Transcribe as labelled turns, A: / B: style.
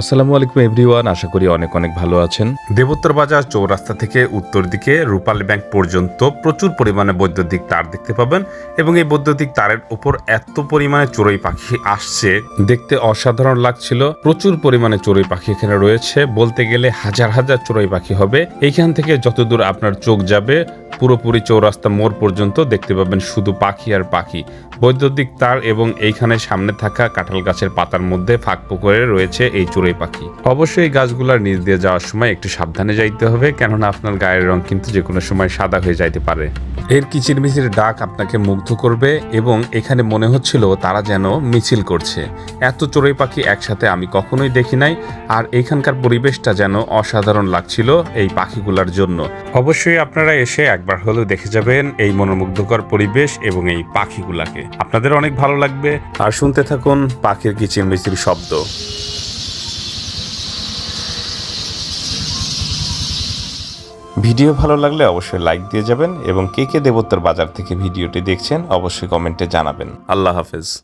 A: আসসালামু আলাইকুম এভরিওয়ান, আশা করি অনেক অনেক ভালো আছেন। দেবোত্তর বাজার চৌরাস্তা থেকে উত্তর দিকে রূপালী ব্যাংক পর্যন্ত প্রচুর পরিমাণে বৈদ্যুতিক তার দেখতে পাবেন এবং এই বৈদ্যুতিক তারের উপর এত পরিমাণে চড়ুই পাখি আসছে, দেখতে অসাধারণ লাগছিল। প্রচুর পরিমাণে চড়ুই পাখি এখানে রয়েছে। বলতে গেলে হাজার হাজার চড়ুই পাখি হবে। এইখান থেকে যতদূর আপনার চোখ যাবে, পুরোপুরি চৌরাস্তা মোড় পর্যন্ত দেখতে পাবেন শুধু পাখি আর পাখি। বৈদ্যুতিক তার এবং এইখানে সামনে থাকা কাঁঠাল গাছের পাতার মধ্যে ফাঁক পুকুরে রয়েছে এই চড়ুই পাখি। অবশ্যই এই গাছগুলার নিচ দিয়ে যাওয়ার সময় একটু সাবধানে যাইতে হবে, কেননা আপনার গায়ের রং কিন্তু যে কোনো সময় সাদা হয়ে যাইতে পারে। এর কিচিরমিচির ডাক আপনাকে মুগ্ধ করবে এবং এখানে মনে হচ্ছিল তারা যেন মিছিল করছে। এত চড়ুই পাখি একসাথে আমি কখনোই দেখি নাই, আর এখানকার পরিবেশটা যেন অসাধারণ লাগছিল এই পাখিগুলার জন্য। অবশ্যই আপনারা এসে একবার হলেও দেখে যাবেন এই মনোমুগ্ধকর পরিবেশ এবং এই পাখিগুলাকে। আপনাদের অনেক ভালো লাগবে। আর শুনতে থাকুন পাখির কিচিরমিচির শব্দ। ভিডিও ভালো লাগলে অবশ্যই লাইক দিয়ে যাবেন এবং কে কে দেবোত্তর বাজার থেকে ভিডিওটি দেখছেন অবশ্যই কমেন্টে জানাবেন। আল্লাহ হাফেজ।